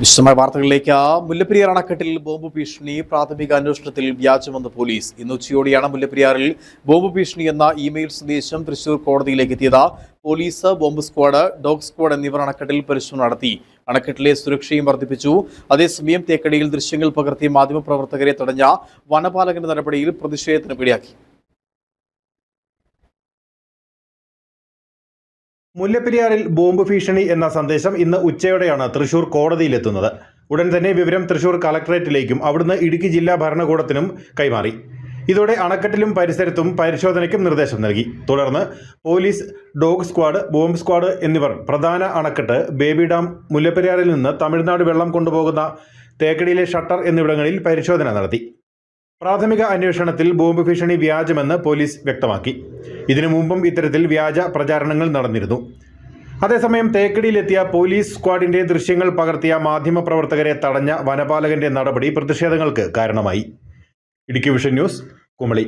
വിശദമായ വാർത്തകളിലേക്ക്. മുല്ലപ്പെരിയാർ അണക്കെട്ടിൽ ബോംബ് ഭീഷണി പ്രാഥമിക അന്വേഷണത്തിൽ വ്യാജമെന്ന് പോലീസ്. ഇന്ന് ഉച്ചയോടെയാണ് മുല്ലപ്പെരിയാറിൽ ബോംബ് ഭീഷണി എന്ന ഇമെയിൽ സന്ദേശം തൃശൂർ കോടതിയിലേക്ക് എത്തിയത്. Police bomb squad dog squad എന്നിവർ അണക്കെട്ടിൽ പരിശോധന നടത്തി. അണക്കെട്ടിലെ സുരക്ഷയും വർദ്ധിപ്പിച്ചു. അതേസമയം തേക്കടിയിൽ ദൃശ്യങ്ങൾ പകർത്തിയ മാധ്യമപ്രവർത്തകരെ തടഞ്ഞ വനപാലകന്റെ നടപടിയിൽ പ്രതിഷേധത്തിന് പിടിയാക്കി മുല്ലപ്പെരിയാറിൽ ബോംബ് ഭീഷണി എന്ന സന്ദേശം ഇന്ന് ഉച്ചയോടെയാണ് തൃശൂർ കോടതിയിലെത്തുന്നത്. ഉടൻ തന്നെ വിവരം തൃശൂർ കളക്ടറേറ്റിലേക്കും അവിടുന്ന് ഇടുക്കി ജില്ലാ ഭരണകൂടത്തിനും കൈമാറി. ഇതോടെ അണക്കെട്ടിലും പരിസരത്തും പരിശോധനയ്ക്കും നിർദ്ദേശം നൽകി. തുടർന്ന് police dog squad bomb squad എന്നിവർ പ്രധാന അണക്കെട്ട് ബേബി ഡാം മുല്ലപ്പെരിയാറിൽ നിന്ന് തമിഴ്നാട് വെള്ളം കൊണ്ടുപോകുന്ന തേക്കടിയിലെ ഷട്ടർ എന്നിവിടങ്ങളിൽ പരിശോധന നടത്തി. പ്രാഥമിക അന്വേഷണത്തിൽ ബോംബ് ഭീഷണി വ്യാജമെന്ന് പോലീസ് വ്യക്തമാക്കി. ഇതിനു മുമ്പും ഇത്തരത്തിൽ വ്യാജ പ്രചാരണങ്ങൾ നടന്നിരുന്നു. അതേസമയം തേക്കടിയിലെത്തിയ പോലീസ് സ്ക്വാഡിന്റെ ദൃശ്യങ്ങൾ പകർത്തിയ മാധ്യമപ്രവർത്തകരെ തടഞ്ഞ വനപാലകന്റെ നടപടി പ്രതിഷേധങ്ങൾക്ക് കാരണമായി. Idukki vision news Kumily.